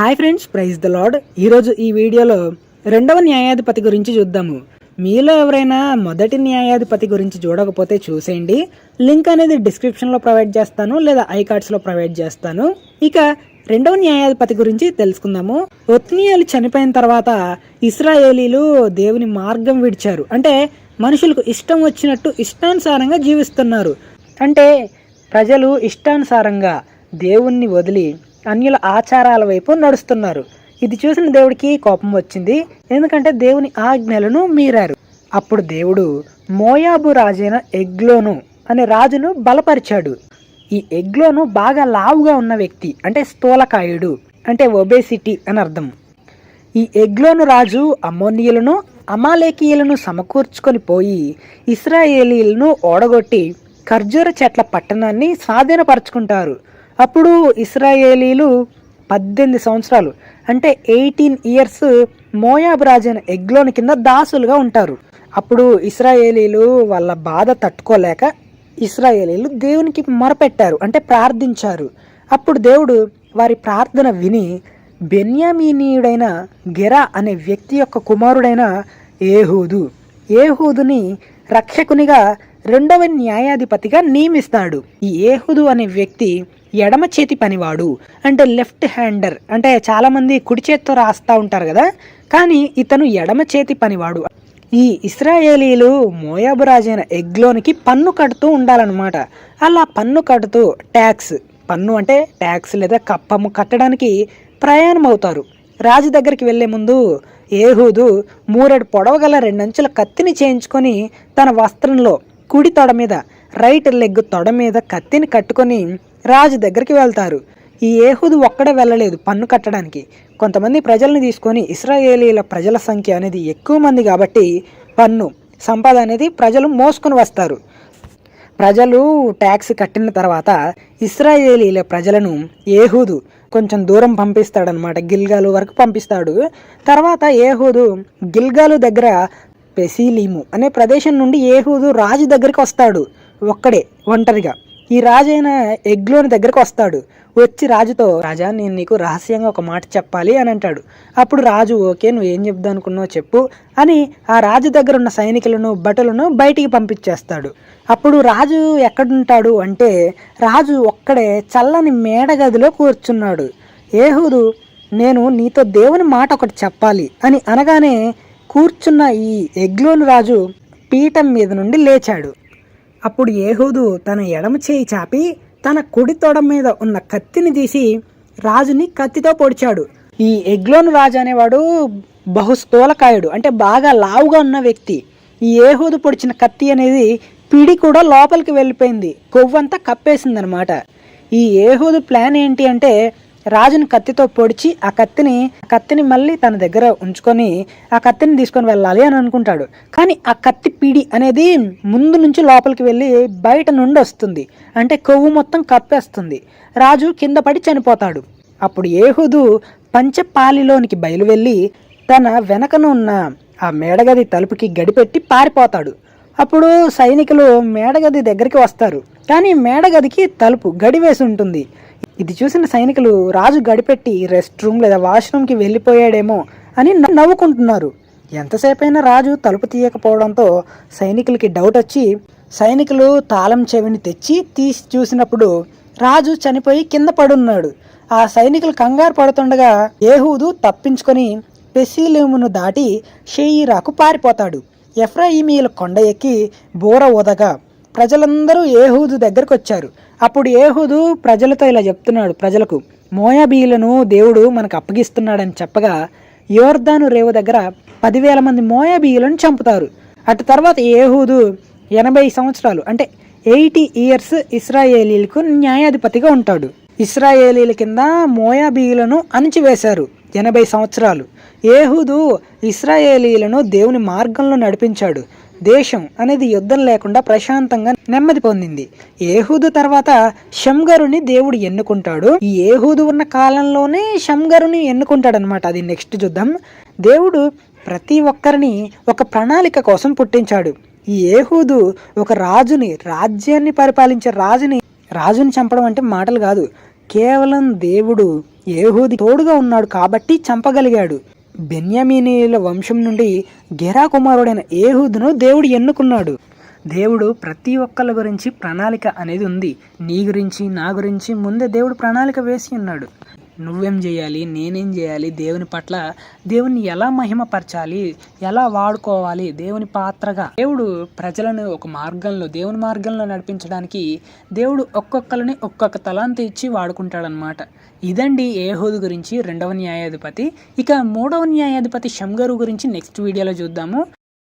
Hi friends praise the lord. ఈరోజు ఈ వీడియోలో రెండవ న్యాయాధిపతి గురించి చూద్దాము. మీలో ఎవరైనా మొదటి న్యాయాధిపతి గురించి చూడకపోతే చూసేయండి. లింక్ అనేది డిస్క్రిప్షన్లో ప్రొవైడ్ చేస్తాను లేదా ఐ కార్డ్స్లో ప్రొవైడ్ చేస్తాను. ఇక రెండవ న్యాయాధిపతి గురించి తెలుసుకుందాము. ఒత్నియాలు చనిపోయిన తర్వాత ఇస్రాయేలీలు దేవుని మార్గం విడిచారు. అంటే మనుషులకు ఇష్టం వచ్చినట్టు ఇష్టానుసారంగా జీవిస్తున్నారు. అంటే ప్రజలు ఇష్టానుసారంగా దేవుణ్ణి వదిలి అన్యుల ఆచారాల వైపు నడుస్తున్నారు. ఇది చూసిన దేవుడికి కోపం వచ్చింది. ఎందుకంటే దేవుని ఆజ్ఞలను మీరారు. అప్పుడు దేవుడు మోయాబు రాజైన ఎగ్లోను అనే రాజును బలపరిచాడు. ఈ ఎగ్లోను బాగా లావుగా ఉన్న వ్యక్తి అంటే స్థూలకాయుడు అంటే ఒబేసిటీ అని అర్థం. ఈ ఎగ్లోను రాజు అమోనియులను అమాలేకీయులను సమకూర్చుకొని పోయి ఇస్రాయేలీలను ఓడగొట్టి ఖర్జూర చెట్ల పట్టణాన్ని స్వాధీనపరచుకుంటారు. అప్పుడు ఇస్రాయేలీలు పద్దెనిమిది సంవత్సరాలు అంటే ఎయిటీన్ ఇయర్స్ మోయాబ్రాజన్ రాజైన ఎగ్లోని కింద దాసులుగా ఉంటారు. అప్పుడు ఇస్రాయేలీలు వాళ్ళ బాధ తట్టుకోలేక ఇస్రాయేలీలు దేవునికి మొరపెట్టారు అంటే ప్రార్థించారు. అప్పుడు దేవుడు వారి ప్రార్థన విని బెన్యామీనీయుడైన గెరా అనే వ్యక్తి యొక్క కుమారుడైన ఏహూదు ఏహూదుని రక్షకునిగా రెండవ న్యాయాధిపతిగా నియమిస్తాడు. ఈ ఏహుదు అనే వ్యక్తి ఎడమ చేతి పనివాడు అంటే లెఫ్ట్ హ్యాండర్ అంటే చాలామంది కుడి చేత్తో రాస్తూ ఉంటారు కదా. కానీ ఇతను ఎడమ చేతి పనివాడు. ఈ ఇస్రాయేలీలు మోయాబు రాజైన ఎగ్లోనికి పన్ను కడుతూ ఉండాలన్నమాట. అలా పన్ను కడుతూ ట్యాక్స్ పన్ను అంటే ట్యాక్స్ లేదా కప్పము కట్టడానికి ప్రయాణం అవుతారు రాజు దగ్గరికి వెళ్ళే ముందు ఏహూదు మూరెడు పొడవగల రెండంచుల కత్తిని చేయించుకొని తన వస్త్రంలో కుడి తొడ మీద రైట్ లెగ్ తొడ మీద కత్తిని కట్టుకొని రాజు దగ్గరికి వెళ్తారు. ఈ ఏహుదు ఒక్కడే వెళ్ళలేదు పన్ను కట్టడానికి. కొంతమంది ప్రజల్ని తీసుకొని ఇస్రాయేలీల ప్రజల సంఖ్య అనేది ఎక్కువ మంది కాబట్టి పన్ను సంపద అనేది ప్రజలు మోసుకొని వస్తారు. ప్రజలు ట్యాక్స్ కట్టిన తర్వాత ఇస్రాయేలీల ప్రజలను ఏహూదు కొంచెం దూరం పంపిస్తాడనమాట. గిల్గాలు వరకు పంపిస్తాడు. తర్వాత ఏహూదు గిల్గాలు దగ్గర పెసీలీము అనే ప్రదేశం నుండి ఏహూదు రాజు దగ్గరికి వస్తాడు. ఒక్కడే ఒంటరిగా. ఈ రాజైన ఎగ్లోని దగ్గరకు వస్తాడు. వచ్చి రాజుతో రాజా నేను నీకు రహస్యంగా ఒక మాట చెప్పాలి అని అంటాడు. అప్పుడు రాజు ఓకే నువ్వు ఏం చెప్దా అనుకున్నావు చెప్పు అని ఆ రాజు దగ్గర ఉన్న సైనికులను భటులను బయటికి పంపించేస్తాడు. అప్పుడు రాజు ఎక్కడుంటాడు అంటే రాజు ఒక్కడే చల్లని మేడగదిలో కూర్చున్నాడు. ఏహూదు నేను నీతో దేవుని మాట ఒకటి చెప్పాలి అని అనగానే కూర్చున్న ఈ ఎగ్లోను రాజు పీఠం మీద నుండి లేచాడు. అప్పుడు ఏహూదు తన ఎడమ చేయి చాపి తన కుడి తొడ మీద ఉన్న కత్తిని తీసి రాజుని కత్తితో పొడిచాడు. ఈ ఎగ్లోను రాజు అనేవాడు బహుస్థూలకాయుడు అంటే బాగా లావుగా ఉన్న వ్యక్తి. ఈ ఏహూదు పొడిచిన కత్తి అనేది పిడి కూడా లోపలికి వెళ్ళిపోయింది కొవ్వంతా కప్పేసిందనమాట. ఈ ఏహూదు ప్లాన్ ఏంటి అంటే రాజుని కత్తితో పొడిచి ఆ కత్తిని కత్తిని మళ్ళీ తన దగ్గర ఉంచుకొని ఆ కత్తిని తీసుకొని వెళ్ళాలి అని అనుకుంటాడు. కానీ ఆ కత్తి పిడి అనేది ముందు నుంచి లోపలికి వెళ్ళి బయట నుండి వస్తుంది. అంటే కొవ్వు మొత్తం కప్పేస్తుంది. రాజు కింద పడి చనిపోతాడు. అప్పుడు ఏహుదు పంచపాలిలోనికి బయలువెళ్ళి తన వెనకను ఉన్న ఆ మేడగది తలుపుకి గడిపెట్టి పారిపోతాడు. అప్పుడు సైనికులు మేడగది దగ్గరికి వస్తారు. కానీ మేడగదికి తలుపు గడివేసి ఉంటుంది. ఇది చూసిన సైనికులు రాజు గడిపెట్టి రెస్ట్ రూమ్ లేదా వాష్రూమ్కి వెళ్ళిపోయాడేమో అని నవ్వుకుంటున్నారు. ఎంతసేపైనా రాజు తలుపు తీయకపోవడంతో సైనికులకి డౌట్ వచ్చి సైనికులు తాళం చెవిని తెచ్చి తీసి చూసినప్పుడు రాజు చనిపోయి కింద పడున్నాడు. ఆ సైనికులు కంగారు పడుతుండగా ఏహూదు తప్పించుకొని పెసీలేమును దాటి షెయీరాకు పారిపోతాడు. ఎఫ్రాయిమీల కొండ ఎక్కి బోర ఊదగా ప్రజలందరూ ఏహూదు దగ్గరకు వచ్చారు అప్పుడు ఏహూదు ప్రజలతో ఇలా చెప్తున్నాడు ప్రజలకు మోయాబీలను దేవుడు మనకు అప్పగిస్తున్నాడని చెప్పగా యోర్ధాను రేవు దగ్గర పదివేల మంది మోయాబీయులను చంపుతారు. అటు తర్వాత ఏహూదు ఎనభై సంవత్సరాలు అంటే ఎయిటీ ఇయర్స్ ఇస్రాయేలీలకు న్యాయాధిపతిగా ఉంటాడు. ఇస్రాయేలీల కింద మోయాబీయులను అణిచివేశారు ఎనభై సంవత్సరాలు. ఏహూదు ఇస్రాయేలీలను దేవుని మార్గంలో నడిపించాడు. దేశం అనేది యుద్ధం లేకుండా ప్రశాంతంగా నెమ్మది పొందింది. ఏహూదు తర్వాత షంగరుని దేవుడు ఎన్నుకుంటాడు. ఈ ఏహూదు ఉన్న కాలంలోనే షంగరుని ఎన్నుకుంటాడు అనమాట అది నెక్స్ట్ చూద్దాం దేవుడు ప్రతి ఒక్కరిని ఒక ప్రణాళిక కోసం పుట్టించాడు. ఈ ఏహూదు ఒక రాజుని రాజ్యాన్ని పరిపాలించే రాజుని రాజుని చంపడం అంటే మాటలు కాదు. కేవలం దేవుడు ఏహూది తోడుగా ఉన్నాడు కాబట్టి చంపగలిగాడు. బెన్యామీనీల వంశం నుండి గెరా కుమారుడైన ఏహూదును దేవుడు ఎన్నుకున్నాడు. దేవుడు ప్రతి ఒక్కళ్ళ గురించి ప్రణాళిక అనేది ఉంది. నీ గురించి నా గురించి ముందే దేవుడు ప్రణాళిక వేసి ఉన్నాడు. నువ్వేం చేయాలి? నేనేం చేయాలి? దేవుని పట్ల దేవుని ఎలా మహిమపరచాలి? ఎలా వాడుకోవాలి? దేవుని పాత్రగా దేవుడు ప్రజలను ఒక మార్గంలో దేవుని మార్గంలో నడిపించడానికి దేవుడు ఒక్కొక్కరిని ఒక్కొక్క తలాంత ఇచ్చి వాడుకుంటాడనమాట ఇదండి ఏహోదు గురించి రెండవ న్యాయాధిపతి. ఇక మూడవ న్యాయాధిపతి షంగరు గురించి నెక్స్ట్ వీడియోలో చూద్దాము.